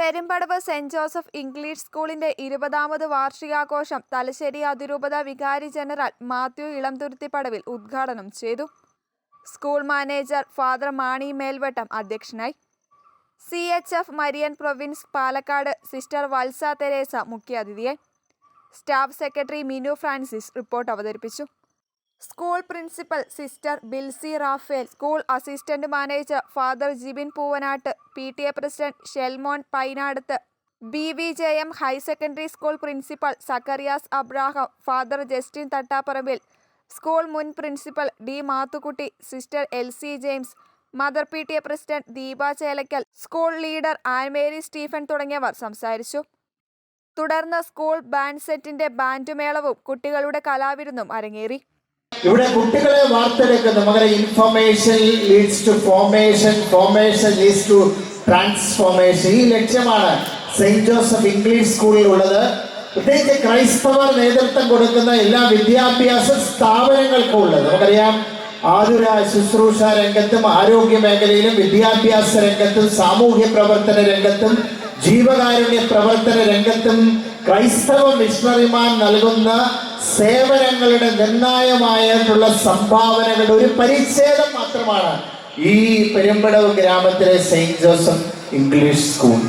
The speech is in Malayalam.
പെരുമ്പടവ് സെന്റ് ജോസഫ് ഇംഗ്ലീഷ് സ്കൂളിന്റെ ഇരുപതാമത് വാർഷികാഘോഷം തലശ്ശേരി അതിരൂപത വികാരി ജനറൽ മാത്യു ഇളംതുരുത്തിപ്പടവിൽ ഉദ്ഘാടനം ചെയ്തു. School manager father Mani Melvattam അധ്യക്ഷനായി. C H F Marian province Palakkad sister Valsa Theresa മുഖ്യാതിഥിയെ staff secretary Minu Francis report അവതരിപ്പിച്ചു. School principal sister Bilsy Raphael school assistant manager father Jibin Poovanattu P T A president Shelmon Painadath B V J M higher secondary school principal Zacharias Abraham father Justin Thattaparambil school മുൻ principal D Mathukutty sister L C James mother P T A president Deepa Chelakkal school leader Annmary Stephen തുടങ്ങിയവർ സംസാരിച്ചു. തുടർന്ന് സ്കൂൾ ബാൻഡ് സെറ്റിന്റെ ബാൻഡുമേളവും കുട്ടികളുടെ കലാവിരുന്നും അരങ്ങേറി. ഇവിടെ കുട്ടികളെ വാർത്തെടുക്കുന്ന. മകളെ information leads to formation formation leads to transformation ഈ ലക്ഷ്യമാണ് സെയിന്റ് ജോസഫ് ഇംഗ്ലീഷ് സ്കൂളിൽ ഉള്ളത്. പ്രത്യേകിച്ച് ക്രൈസ്തവർ നേതൃത്വം കൊടുക്കുന്ന എല്ലാ വിദ്യാഭ്യാസ സ്ഥാപനങ്ങൾക്കും ഉള്ളത്. നമുക്കറിയാം ആതുര ശുശ്രൂഷ രംഗത്തും ആരോഗ്യ മേഖലയിലും വിദ്യാഭ്യാസ രംഗത്തും സാമൂഹ്യ പ്രവർത്തന രംഗത്തും ജീവകാരുണ്യ പ്രവർത്തന രംഗത്തും ക്രൈസ്തവ മിഷണറിമാർ നൽകുന്ന സേവനങ്ങളുടെ നിർണായമായിട്ടുള്ള സംഭാവനകളുടെ ഒരു പരിച്ഛേദം മാത്രമാണ് ഈ പെരുമ്പടവ് ഗ്രാമത്തിലെ സെയിന്റ് ജോസഫ് ഇംഗ്ലീഷ് സ്കൂൾ.